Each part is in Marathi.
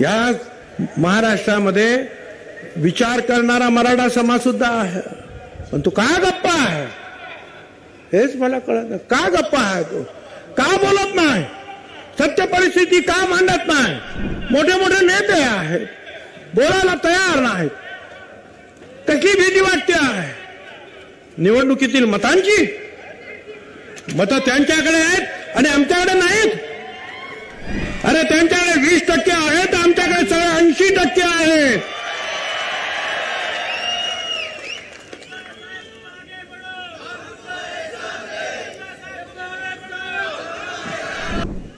या महाराष्ट्रामध्ये विचार करणारा मराठा समाज सुद्धा आहे. पण तो का गप्पा आहे? हेच मला कळत नाही. का गप्पा आहे तो? का बोलत नाही? सत्य परिस्थिती का मांडत नाही? मोठे मोठे नेते आहेत. बोलायला तयार नाहीत. कसली भीती वाटते आहे? निवडणुकीतील मतांची? मतं त्यांच्याकडे आहेत आणि आमच्याकडे नाहीत. अरे त्यांच्याकडे वीस टक्के आहेत आमच्याकडे सगळे ऐंशी टक्के आहेत.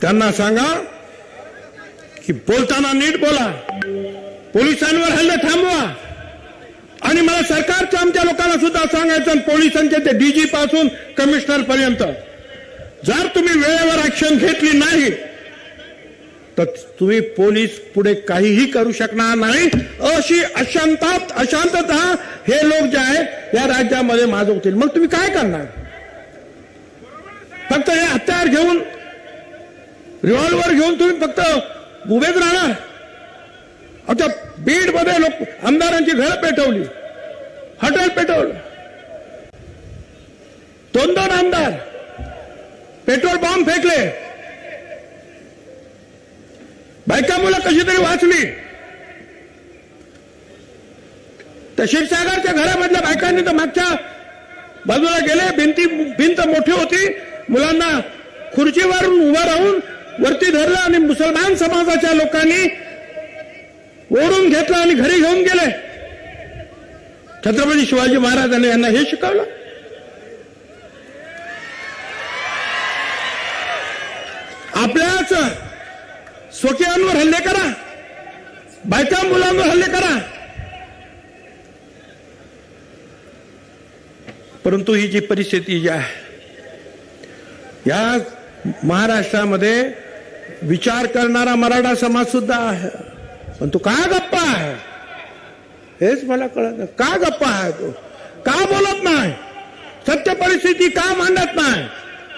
त्यांना सांगा की बोलताना नीट बोला. पोलिसांवर हल्ले थांबवा. आणि मला सरकारच्या आमच्या लोकांना सुद्धा सांगायचं पोलिसांचे ते डीजी पासून कमिशनर पर्यंत. जर तुम्ही वेळेवर ऍक्शन घेतली नाही तर तुम्ही पोलीस पुढे काहीही करू शकणार नाही. अशी अशांतात अशांतता हे लोक जे आहे या राज्यामध्ये माजवतील. मग तुम्ही काय करणार? फक्त हे हत्यार घेऊन रिव्हॉल्वर घेऊन तुम्ही फक्त उभेच राहणार? आता बीडमध्ये लोक आमदारांची घर पेटवली. हॉटेल पेटवलं. दोन दोन आमदार. पेट्रोल बॉम्ब फेकले. बायका मुलं कशी तरी वाचली. त्या शिवसागरच्या घरामधल्या बायकांनी तर मागच्या बाजूला गेले भिंती भिंत मोठी होती. मुलांना खुर्चीवरून उभं राहून वरती धरलं आणि मुसलमान समाजाच्या लोकांनी ओढून घेतलं आणि घरी घेऊन गेले. छत्रपती शिवाजी महाराजांनी यांना हे शिकवलं. आपल्याच स्वकीयांवर हल्ले करा. बायका मुलांवर हल्ले करा. परंतु ही जी परिस्थिती जी आहे या महाराष्ट्रामध्ये विचार करणारा मराठा समाज सुद्धा आहे. पण तो का गप्पा आहे? हेच मला कळत नाही. का गप्पा आहे तो? का बोलत नाही? सत्य परिस्थिती का मांडत नाही?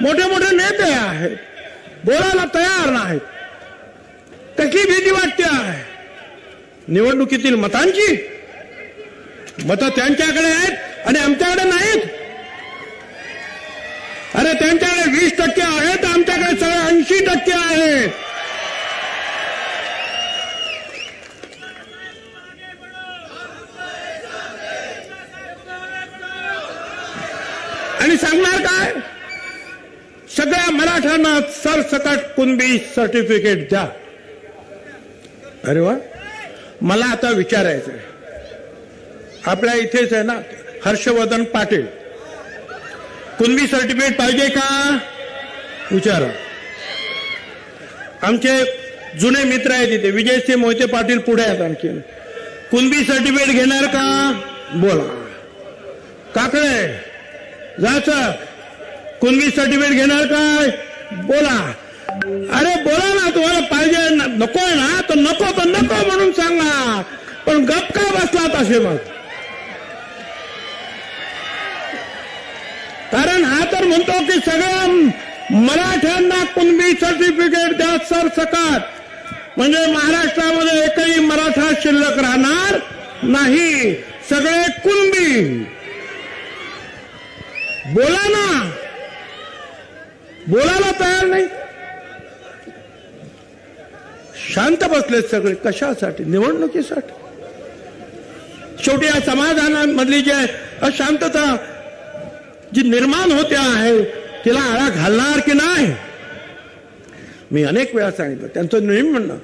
मोठे मोठे नेते आहेत. बोलायला तयार नाहीत. कसली भीती वाटते? आहे निवडणुकीतील मतांची? मतं त्यांच्याकडे आहेत आणि आमच्याकडे नाहीत. अरे त्यांच्याकडे वीस टक्के आहेत आमच्याकडे सगळे ऐंशी टक्के आहेत. आणि सांगणार काय? सगळ्या मराठ्यांना सरसकट कुणबी सर्टिफिकेट द्या. अरे वा. मला आता विचारायचं आपल्या इथेच आहे ना हर्षवर्धन पाटील. कुणबी सर्टिफिकेट पाहिजे का? विचारा. आमचे जुने मित्र आहेत तिथे विजयसिंह मोहिते पाटील पुढे आहेत आणखी कुणबी सर्टिफिकेट घेणार का? बोला. काकडे जायचं कुणबी सर्टिफिकेट घेणार काय? बोला. अरे बोला ना तुम्हाला पाहिजे नको आहे ना तर नको तर नको म्हणून सांगा पण गप काय बसलात असे मग कारण हा तर म्हणतो की सगळ्या मराठ्यांना कुणबी सर्टिफिकेट द्या सर सकाट म्हणजे महाराष्ट्रामध्ये एकही मराठा शिल्लक राहणार नाही. सगळे कुणबी. बोला ना. बोलायला तयार नाही. शांत बसलेत सगळे. कशासाठी? निवडणुकीसाठी. शेवटी या समाजामधली जी अशांतता जी निर्माण होते आहे तिला आळा घालणार की नाही? मी अनेक वेळा सांगितलं त्यांचं नेहमी म्हणणं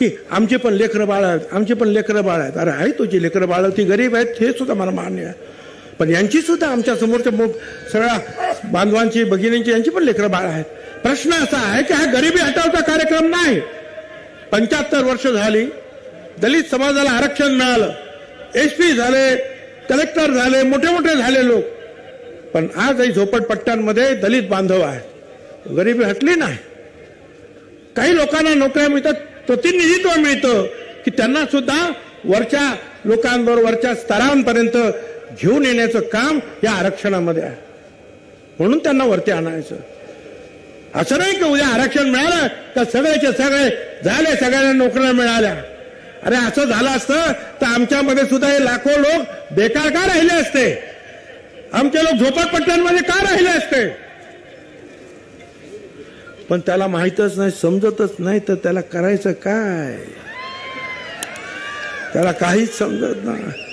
की आमचे पण लेकरं बाळ आहेत आमचे पण लेकरं बाळ आहेत. अरे आहे तुझी लेकरं बाळ ती गरीब आहेत हे सुद्धा मला मान्य आहे. पण यांची सुद्धा आमच्या समोरच्या मो- सगळ्या बांधवांची भगिनींची यांची पण लेकरं बाळ आहेत. प्रश्न असा आहे की हा गरिबी हटावचा कार्यक्रम नाही. पंच्याहत्तर वर्ष झाली दलित समाजाला आरक्षण मिळालं. एस पी झाले कलेक्टर झाले मोठे मोठे झाले लोक. पण आजही झोपडपट्ट्यांमध्ये दलित बांधव आहे गरिबी हटली नाही. काही लोकांना नोकऱ्या मिळतात प्रतिनिधित्व मिळतं की त्यांना सुद्धा वरच्या लोकांबरोबर वरच्या स्तरांपर्यंत घेऊन येण्याचं काम या आरक्षणामध्ये आहे. म्हणून त्यांना वरती आणायचं. असं नाही की उद्या आरक्षण मिळालं तर सगळ्याच्या सगळे झाले सगळ्यांना नोकऱ्या मिळाल्या. अरे असं झालं असतं तर आमच्यामध्ये सुद्धा हे लाखो लोक बेकार का राहिले असते? आमचे लोक झोपडपट्ट्यांमध्ये का राहिले असते? पण त्याला माहीतच नाही समजतच नाही तर त्याला करायचं काय? त्याला काहीच समजत नाही.